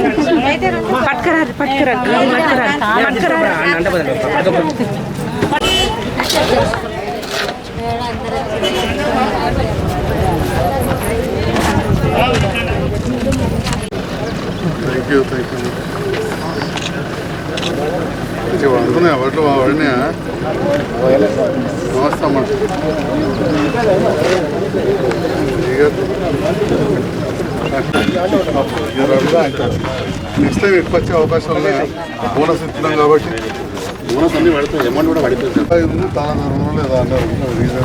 పట్టుకరా పట్టుకరా పట్టుకరా పట్టుకరా థ్యాంక్ యూ థ్యాంక్ యూ మంచిగా వండుకున్నాయా? వాటిలో వాడినాయా? నమస్తే అమ్మ. నెక్స్ట్ టైం ఎక్కువ వచ్చే అవకాశాలు ఉన్నాయా బోనస్ ఇస్తున్నాం కాబట్టి. బోనస్ అన్ని పడుతుంది అమౌంట్ కూడా ఉంది చాలా దూరం లేదా అన్నారు. రీజన్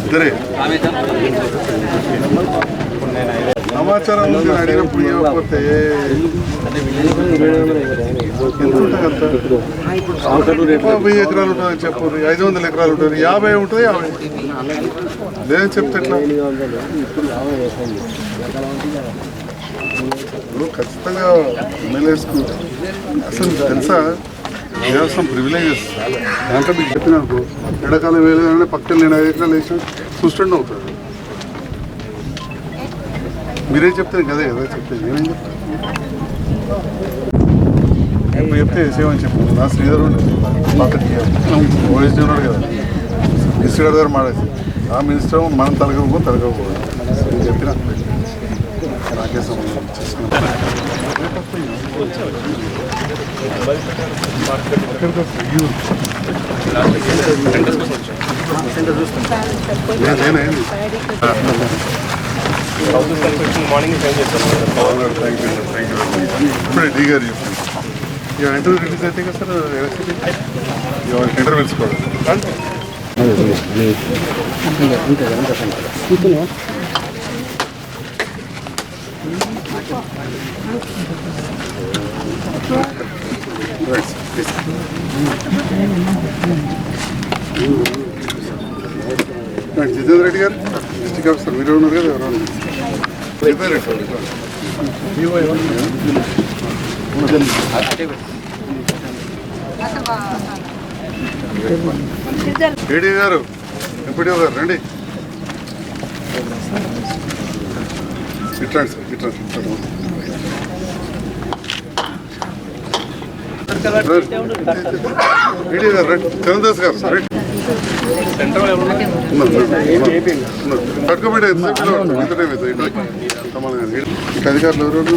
ఇద్దరే సమాచారం అడిగినప్పుడు ఇవ్వకపోతే వెయ్యి ఎకరాలు ఉంటుందని చెప్పు ఐదు వందల ఎకరాలు ఉంటుంది యాభై ఉంటుంది యాభై లేదని చెప్తే ఎట్లా ఇప్పుడు ఖచ్చితంగా ఎమ్మెల్యేస్కు అసలు తెలుసా దేవస్థానం ప్రివిలేజెస్ దాంట్లో మీకు చెప్పిన అనుకో ఎండాకాలం వేయలేదంటే పక్కన నేను ఐదు ఎకరాలు వేసిన సుస్టెండ్ అవుతాడు మీరేం చెప్తారు కదా కదా చెప్తే నేనేం చెప్తాను ఇప్పుడు చెప్తే వేసేయమని చెప్పు నా శ్రీధర్ పాతకి ఓఎస్డీ ఉన్నాడు కదా మినిస్టర్ గారు మాడేసి ఆ మినిస్టర్ మనం తలకపో తలకపోవాలి చెప్పిన నాకే సంబంధం చేసుకున్నాను morning thank you thank you ఇప్పుడే డీ గారు చెప్పాను ఇంటర్వ్యూ రిలీజ్ అయితే కదా సార్ ఇంటర్వ్యూ తెలుసుకోవాలి జితేంద్ర రెడ్డి గారు డిస్ట్రిక్ట్ ఆఫీసర్ మీరు ఉన్నారు కదా ఎవరు ఏడీ గారు ఎంపీడీ గారు రండి. ఇట్లండి సార్ ఇట్లండి ఇట్లండి. గారు రండి. చంద్రదాస్ గారు రండి. పట్టుకోబెట్టే ఇక అధికారులు ఎవరు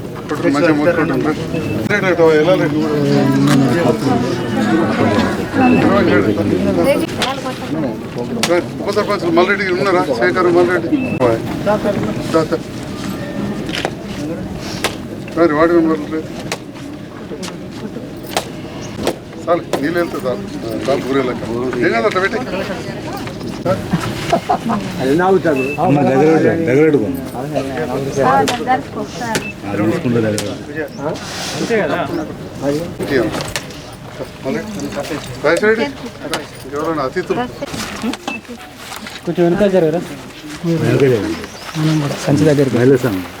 కొట్టుకుని మంచిగా మొత్తుకుంటాం రా రేట్ రేట్ ఎలా రేట్ ఉప సర్పంచ్ మల్రెడ్డి ఉన్నారా శేఖర్ మల్రెడ్డి దాత సరే వాడి మెంబర్లు చాలు నీళ్ళు వెళ్తే చాలు చాలు ఊరేళ్ళక ఏం కాదు ఎవరైనా అతిథులు కొంచెం వెనక జరగరా? సంచి దగ్గరికి. గంగాధర్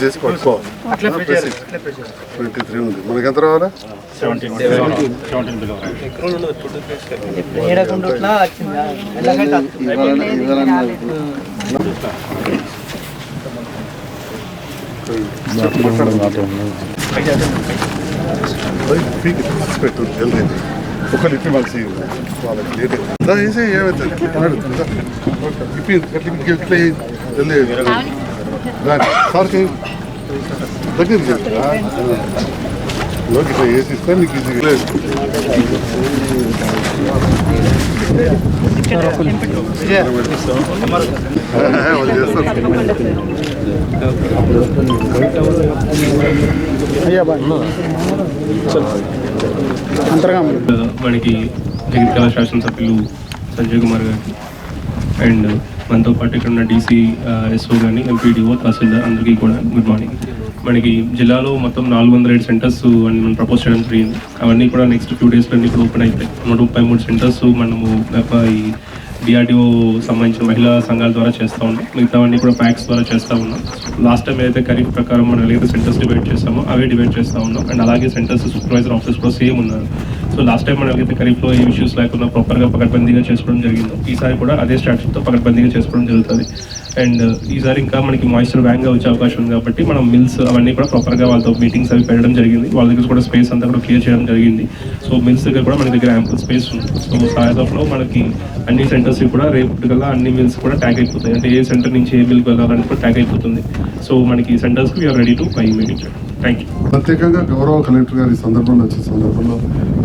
చేసి ట్వంటీ త్రీ ఉంది. మనకి ఎంత రావాలా? సెవెంటీన్. సెవెంటీన్. బిలో పెట్టు జల్దీ ఒక లిపి మనిషి వాళ్ళకి లేట్ వేసి ఏమవుతుంది ఇప్పి ఇట్లా వెళ్ళి దాన్ని సార్ చేయి దగ్గర చెప్తా లోకి ఇట్లా వేసి ఇస్తే నీకు ఇది లేదు వాళ్ళు చేస్తారు అయ్యా బాయ్ అంతర్గా మనకి జగిత్యాల శాసనసభ్యులు సంజయ్ కుమార్ గారికి అండ్ మనతో పాటు ఇక్కడ ఉన్న డీసీ ఎస్ఓ కానీ ఎంపీడీఓ తహసీల్దార్ అందరికీ కూడా గుడ్ మార్నింగ్ మనకి జిల్లాలో మొత్తం నాలుగు వందల ఏడు సెంటర్స్ అని మనం ప్రపోజ్ చేయడం జరిగింది. అవన్నీ కూడా నెక్స్ట్ టూ డేస్లో అన్ని కూడా ఓపెన్ అవుతాయి నూట ముప్పై మూడు సెంటర్స్ మనము ఈ డిఆర్డిఓ సంబంధించిన మహిళా సంఘాల ద్వారా చేస్తూ ఉన్నాం. మిగతావన్నీ కూడా ప్యాక్స్ ద్వారా చేస్తూ ఉన్నాం. లాస్ట్ టైం ఏదైతే ఖరీఫ్ ప్రకారం మనం ఏదైతే సెంటర్స్ డివైడ్ చేస్తామో అవే డివైడ్ చేస్తూ ఉన్నాం. అండ్ అలాగే సెంటర్స్ సూపర్వైజర్ ఆఫీస్ కూడా సేమ్ ఉన్నారు. సో లాస్ట్ టైం మనం ఏదైతే ఖరీఫ్లో ఏ ఇష్యూస్ లేకుండా ప్రాపర్గా పకడ్బందీగా చేసుకోవడం జరిగిందో ఈసారి కూడా అదే స్ట్రాటజీతో పకడ్బందీగా చేసుకోవడం జరుగుతుంది. అండ్ uh, ఈసారి ఇంకా మనకి మాయిశ్చర్ వ్యాంగ్గా వచ్చే అవకాశం ఉంది కాబట్టి మనం మిల్స్ అవన్నీ కూడా ప్రాపర్గా వాళ్ళతో మీటింగ్స్ అవి పెట్టడం జరిగింది. వాళ్ళ దగ్గర కూడా స్పేస్ అంతా కూడా క్లియర్ చేయడం జరిగింది. సో మిల్స్ దగ్గర కూడా మన దగ్గర యాంపుల్ స్పేస్ ఉంది. సో సాయంత్రంలో మనకి అన్ని సెంటర్స్ కూడా రేపు కల్లా అన్ని మిల్స్ కూడా ట్యాగ్ అయిపోతాయి. అంటే ఏ సెంటర్ నుంచి ఏ మిల్కి వెళ్ళాలని కూడా ట్యాగ్ అయిపోతుంది. సో మనకి సెంటర్స్కి we are ready to bye meeting thank you ప్రత్యేకంగా గౌరవ కలెక్టర్ గారి సందర్భంలో వచ్చిన సందర్భంలో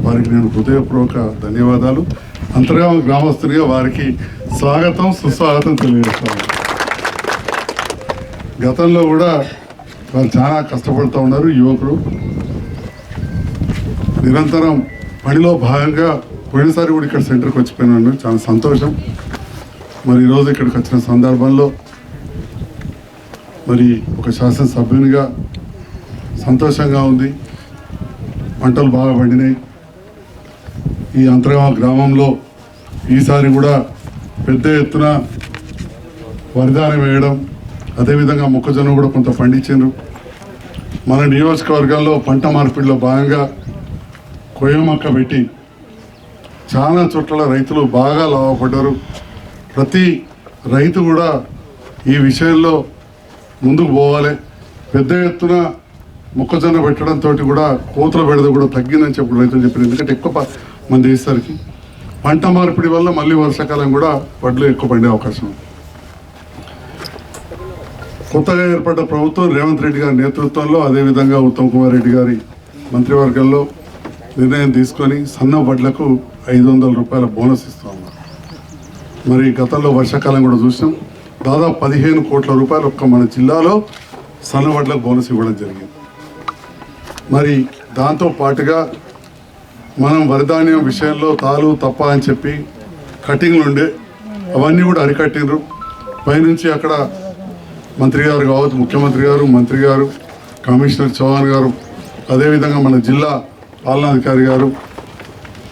వారికి నేను హృదయపూర్వక ధన్యవాదాలు. అంతర్గామ గ్రామస్తులుగా వారికి స్వాగతం సుస్వాగతం తెలియజేస్తాను గతంలో కూడా వాళ్ళు చాలా కష్టపడుతూ ఉన్నారు యువకులు. నిరంతరం పనిలో భాగంగా పోయినసారి కూడా ఇక్కడ సెంటర్కి వచ్చిపోయినాను చాలా సంతోషం. మరి ఈరోజు ఇక్కడికి వచ్చిన సందర్భంలో మరి ఒక శాసనసభ్యునిగా సంతోషంగా ఉంది. పంటలు బాగా పండినాయి. ఈ అంతర్గామ గ్రామంలో ఈసారి కూడా పెద్ద ఎత్తున వరిధానం వేయడం అదేవిధంగా మొక్కజొన్న కూడా కొంత పండించారు మన నియోజకవర్గాల్లో పంట మార్పిడిలో భాగంగా కొయ్యమక్క పెట్టి చాలా చోట్ల రైతులు బాగా లాభపడ్డారు. ప్రతి రైతు కూడా ఈ విషయంలో ముందుకు పోవాలి. పెద్ద ఎత్తున మొక్కజొన్న పెట్టడంతో కూడా కోతుల బెడద కూడా తగ్గిందని చెప్పి రైతులు చెప్పారు. ఎందుకంటే ఎక్కువ మంది వేసేసరికి పంట మార్పిడి వల్ల మళ్ళీ వర్షాకాలం కూడా వడ్లు ఎక్కువ పండే అవకాశం ఉంది. కొత్తగా ఏర్పడ్డ ప్రభుత్వం రేవంత్ రెడ్డి గారి నేతృత్వంలో అదేవిధంగా ఉత్తమ్ కుమార్ రెడ్డి గారి మంత్రివర్గంలో నిర్ణయం తీసుకొని సన్న వడ్లకు ఐదు వందల రూపాయల బోనస్ ఇస్తూ ఉన్నారు. మరి గతంలో వర్షాకాలం కూడా చూసాం దాదాపు పదిహేను కోట్ల రూపాయలు ఒక్క మన జిల్లాలో సన్న వడ్లకు బోనస్ ఇవ్వడం జరిగింది. మరి దాంతో పాటుగా మనం వరిధాన్యం విషయంలో తాలు తప్ప అని చెప్పి కటింగ్లు ఉండే అవన్నీ కూడా అరికట్టిండ్రు. పైనుంచి అక్కడ మంత్రి గారు కావచ్చు ముఖ్యమంత్రి గారు మంత్రి గారు కమిషనర్ చౌహాన్ గారు అదేవిధంగా మన జిల్లా పాలనాధికారి గారు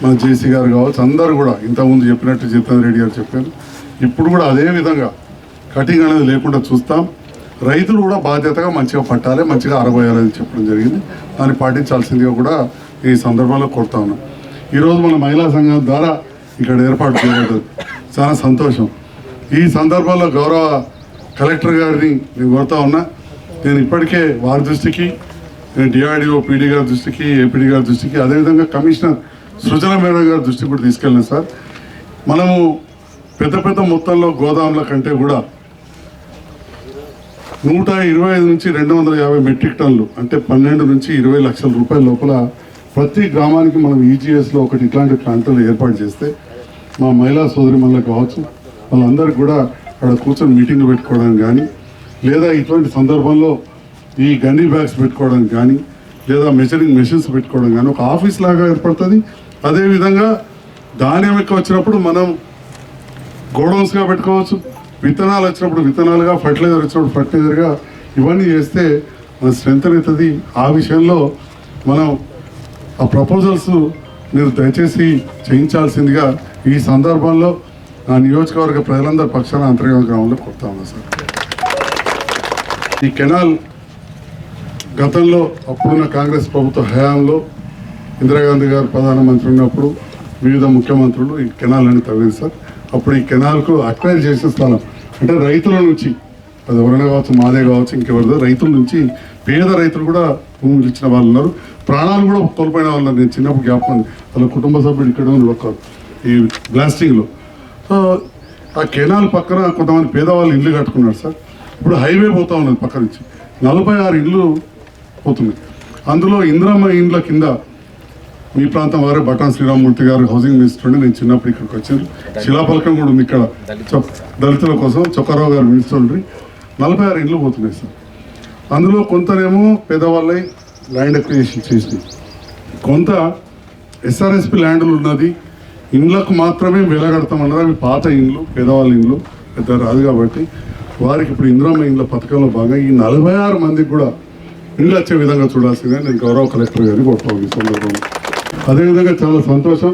మన జేసీ గారు కావచ్చు అందరు కూడా ఇంతకుముందు చెప్పినట్టు జితేందర్ రెడ్డి గారు చెప్పారు. ఇప్పుడు కూడా అదే విధంగా కటింగ్ అనేది లేకుండా చూస్తాం. రైతులు కూడా బాధ్యతగా మంచిగా పట్టాలి మంచిగా అరబోయాలని చెప్పడం జరిగింది. దాన్ని పాటించాల్సిందిగా కూడా ఈ సందర్భంలో కోరుతా ఉన్నాం. ఈరోజు మన మహిళా సంఘం ద్వారా ఇక్కడ ఏర్పాటు చేయడం చాలా సంతోషం. ఈ సందర్భంలో గౌరవ కలెక్టర్ గారిని నేను కోరుతా ఉన్నా. నేను ఇప్పటికే వారి దృష్టికి నేను డిఆర్డిఓ పీడీ గారి దృష్టికి ఏపీడీ గారి దృష్టికి అదేవిధంగా కమిషనర్ సృజన మేడం గారి దృష్టికి కూడా తీసుకెళ్ళాను సార్. మనము పెద్ద పెద్ద మొత్తంలో గోదాముల కంటే కూడా నూట ఇరవై ఐదు నుంచి రెండు వందల యాభై మెట్రిక్ టన్నులు అంటే పన్నెండు నుంచి ఇరవై లక్షల రూపాయల లోపల ప్రతి గ్రామానికి మనం ఈజీఎస్లో ఒకటి ఇట్లాంటి ప్రాంతాలు ఏర్పాటు చేస్తే మా మహిళా సోదరి మనకు కావచ్చు వాళ్ళందరికీ కూడా అక్కడ కూర్చొని మీటింగ్లు పెట్టుకోవడానికి కానీ లేదా ఇటువంటి సందర్భంలో ఈ గన్నీ బ్యాగ్స్ పెట్టుకోవడానికి కానీ లేదా మెజరింగ్ మెషిన్స్ పెట్టుకోవడం కానీ ఒక ఆఫీస్ లాగా ఏర్పడుతుంది. అదేవిధంగా ధాన్యం ఎక్కువ వచ్చినప్పుడు మనం గోడౌన్స్గా పెట్టుకోవచ్చు. విత్తనాలు వచ్చినప్పుడు విత్తనాలుగా ఫర్టిలైజర్ వచ్చినప్పుడు ఫర్టిలైజర్గా ఇవన్నీ చేస్తే మన స్ట్రెంత్ అవుతుంది ఆ విషయంలో మనం ఆ ప్రపోజల్స్ మీరు దయచేసి చేయించాల్సిందిగా ఈ సందర్భంలో నా నియోజకవర్గ ప్రజలందరి పక్షాన అంతర్గత గ్రామంలో కొడతా ఉన్నా సార్. ఈ కెనాల్ గతంలో అప్పుడున్న కాంగ్రెస్ ప్రభుత్వ హయాంలో ఇందిరాగాంధీ గారు ప్రధానమంత్రి ఉన్నప్పుడు వివిధ ముఖ్యమంత్రులు ఈ కెనాల్ అని తవ్వింది సార్. అప్పుడు ఈ కెనాల్కు అక్వైర్ చేసిన స్థలం. అంటే రైతుల నుంచి అది ఎవరైనా కావచ్చు మాదే కావచ్చు ఇంకెవరిదో రైతుల నుంచి పేద రైతులు కూడా భూములు ఇచ్చిన వాళ్ళు ఉన్నారు. ప్రాణాలు కూడా కోల్పోయిన వాళ్ళు ఉన్నారు. నేను చిన్నప్పుడు జ్ఞాపకం వాళ్ళ కుటుంబ సభ్యులు ఇక్కడ ఒక ఈ బ్లాస్టింగ్లో సో ఆ కెనాల్ పక్కన కొంతమంది పేదవాళ్ళు ఇల్లు కట్టుకున్నారు సార్. ఇప్పుడు హైవే పోతా ఉన్నది పక్క నుంచి. నలభై ఆరు ఇండ్లు పోతున్నాయి. అందులో ఇంద్రమ్మ ఇండ్ల కింద మీ ప్రాంతం వారే బటాన్ శ్రీరామూర్తి గారు హౌసింగ్ మినిస్టర్ ఉండి నేను చిన్నప్పుడు ఇక్కడికి వచ్చాను. శిలాఫలకం కూడా ఉంది ఇక్కడ. దళితుల కోసం చొక్కారావు గారు మినిస్టర్ ఉండి నలభై ఆరు ఇండ్లు పోతున్నాయి సార్. అందులో కొంతనేమో పేదవాళ్ళై ల్యాండ్ అక్విజిషన్ చేసింది. కొంత ఎస్ఆర్ఎస్పి ల్యాండ్లు ఉన్నది. ఇండ్లకు మాత్రమే వెలగడతామన్నది అవి పాత ఇండ్లు పేదవాళ్ళ ఇండ్లు పెద్ద రాదు కాబట్టి వారికి ఇప్పుడు ఇందిరామ ఇండ్ల పథకంలో భాగంగా ఈ నలభై ఆరు మందికి కూడా ఇండ్లు వచ్చే విధంగా చూడాల్సిందే నేను గౌరవ కలెక్టర్ గారిని కోరుతాను ఈ సందర్భంలో అదేవిధంగా చాలా సంతోషం.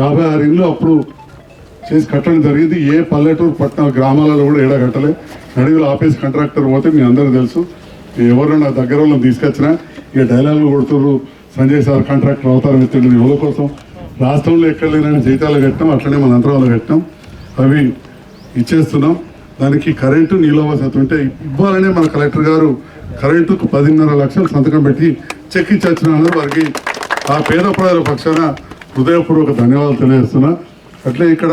యాభై ఆరు ఇండ్లు అప్పుడు చేసి కట్టడం జరిగింది. ఏ పల్లెటూరు పట్టణ గ్రామాలలో కూడా ఏడా కట్టలే. నడివిలో ఆఫీస్ కాంట్రాక్టర్ పోతే మీ అందరూ తెలుసు. ఎవరు నా దగ్గర వాళ్ళని తీసుకొచ్చినా ఇక డైలాగులు కొడుతుర్రు సంజయ్ సార్ కాంట్రాక్టర్ అవతారం ఎత్తుండ్రు యువల కోసం. రాష్ట్రంలో ఎక్కడ లేనని జీతాలు కట్టాం అట్లనే మన అంతరాలు కట్టాం అవి ఇచ్చేస్తున్నాం. దానికి కరెంటు నీళ్ళ ఉంటే ఇవ్వాలనే మన కలెక్టర్ గారు కరెంటుకు పదిన్నర లక్షలు సంతకం పెట్టి చెక్ ఇచ్చి వచ్చిన వారికి ఆ పేద ప్రజల పక్షాన హృదయపూర్వక ధన్యవాదాలు తెలియజేస్తున్నా. అట్లే ఇక్కడ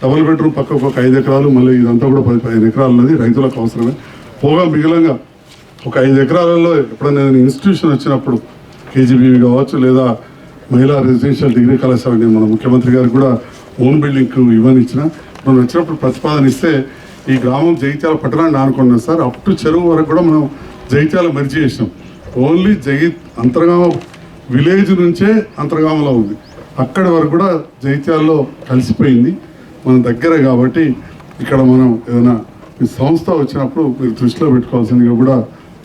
డబుల్ బెడ్రూమ్ పక్కకు ఒక ఐదు ఎకరాలు మళ్ళీ ఇదంతా కూడా పది పదిహేను ఎకరాలు ఉన్నది రైతులకు అవసరమే. పోగా మిగిలంగా ఒక ఐదు ఎకరాలలో ఎప్పుడైనా ఇన్స్టిట్యూషన్ వచ్చినప్పుడు కేజీబీవీ కావచ్చు లేదా మహిళా రెసిడెన్షియల్ డిగ్రీ కళాశాల మన ముఖ్యమంత్రి గారు కూడా ఓన్ బిల్డింగ్ ఇవ్వని ఇచ్చిన. మనం వచ్చినప్పుడు ప్రతిపాదన ఇస్తే ఈ గ్రామం జగిత్యాల పట్టణాన్ని ఆనుకున్నాం సార్. అప్ టు చెరువు వరకు కూడా మనం జగిత్యాల మెర్జీ చేసినాం. ఓన్లీ జగిత్ అంతర్గామ విలేజ్ నుంచే అంతర్గామలో ఉంది. అక్కడి వరకు కూడా జైత్యాల్లో కలిసిపోయింది. మన దగ్గర కాబట్టి ఇక్కడ మనం ఏదైనా మీ సంస్థ వచ్చినప్పుడు మీరు దృష్టిలో పెట్టుకోవాల్సిందిగా కూడా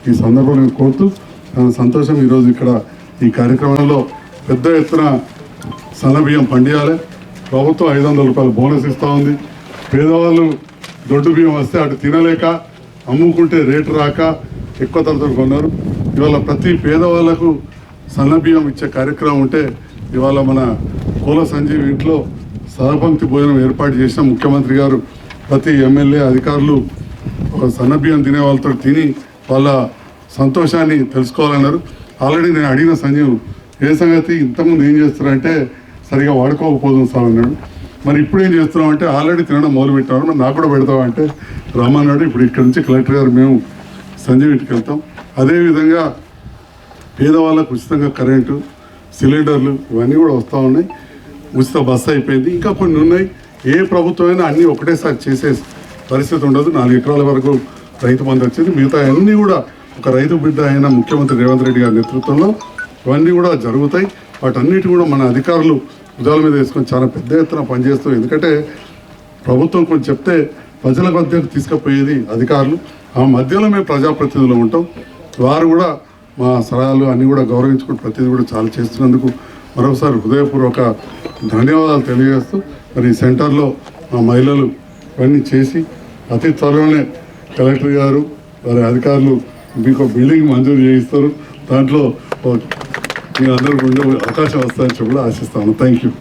ఈ సందర్భంలో కోరుతూ చాలా సంతోషం ఈరోజు ఇక్కడ ఈ కార్యక్రమంలో పెద్ద ఎత్తున సన్నబియ్యం పండియాలి. ప్రభుత్వం ఐదు వందల రూపాయలు బోనస్ ఇస్తూ ఉంది. పేదవాళ్ళు దొడ్డు బియ్యం వస్తే అటు తినలేక అమ్ముకుంటే రేటు రాక ఎక్కువ ధరతో కొన్నారు. ఇవాళ ప్రతి పేదవాళ్ళకు సన్నబియ్యం ఇచ్చే కార్యక్రమం ఉంటే ఇవాళ మన కుల సంజీవ్ ఇంట్లో సహపంక్తి భోజనం ఏర్పాటు చేసిన ముఖ్యమంత్రి గారు ప్రతి ఎమ్మెల్యే అధికారులు ఒక తినే వాళ్ళతో తిని వాళ్ళ సంతోషాన్ని తెలుసుకోవాలన్నారు. ఆల్రెడీ నేను అడిగిన సంజీవ్ ఏ సంగతి? ఇంతకుముందు ఏం చేస్తారంటే సరిగా వాడుకోకపోదాం సార్ అన్నాడు. మరి ఇప్పుడు ఏం చేస్తున్నాం అంటే ఆల్రెడీ తినడం మొదలు పెట్టారు మరి నాకు కూడా పెడతామంటే అంటే రమ్మన్నాడు. ఇప్పుడు ఇక్కడ నుంచి కలెక్టర్ గారు మేము సంజీవ్ ఇంటికి వెళ్తాం. అదేవిధంగా పేదవాళ్ళకు ఉచితంగా కరెంటు సిలిండర్లు ఇవన్నీ కూడా వస్తూ ఉన్నాయి. ఉచిత బస్సు అయిపోయింది. ఇంకా కొన్ని ఉన్నాయి. ఏ ప్రభుత్వమైనా అన్నీ ఒకటేసారి చేసే పరిస్థితి ఉండదు. నాలుగు ఎకరాల వరకు రైతు బంధు వచ్చింది. మిగతా అన్నీ కూడా ఒక రైతు బిడ్డ అయిన ముఖ్యమంత్రి రేవంత్ రెడ్డి గారి నేతృత్వంలో ఇవన్నీ కూడా జరుగుతాయి. వాటన్నిటి కూడా మన అధికారులు ఉదాల మీద వేసుకొని చాలా పెద్ద ఎత్తున పనిచేస్తాం. ఎందుకంటే ప్రభుత్వం కొంచెం చెప్తే ప్రజల మధ్యకు తీసుకుపోయేది అధికారులు. ఆ మధ్యలో మేము ప్రజాప్రతినిధులు ఉంటాం. వారు కూడా మా సలహాలు అన్నీ కూడా గౌరవించుకుని ప్రతిదీ కూడా చాలా చేస్తున్నందుకు మరొకసారి హృదయపూర్వక ధన్యవాదాలు తెలియజేస్తూ మరి ఈ సెంటర్లో మా మహిళలు ఇవన్నీ చేసి అతి త్వరలోనే కలెక్టర్ గారు వారి అధికారులు మీకు బిల్డింగ్ మంజూరు చేయిస్తారు. దాంట్లో మీ అందరికీ ఉండే అవకాశం వస్తుందని చెప్పి కూడా ఆశిస్తాను. Thank you.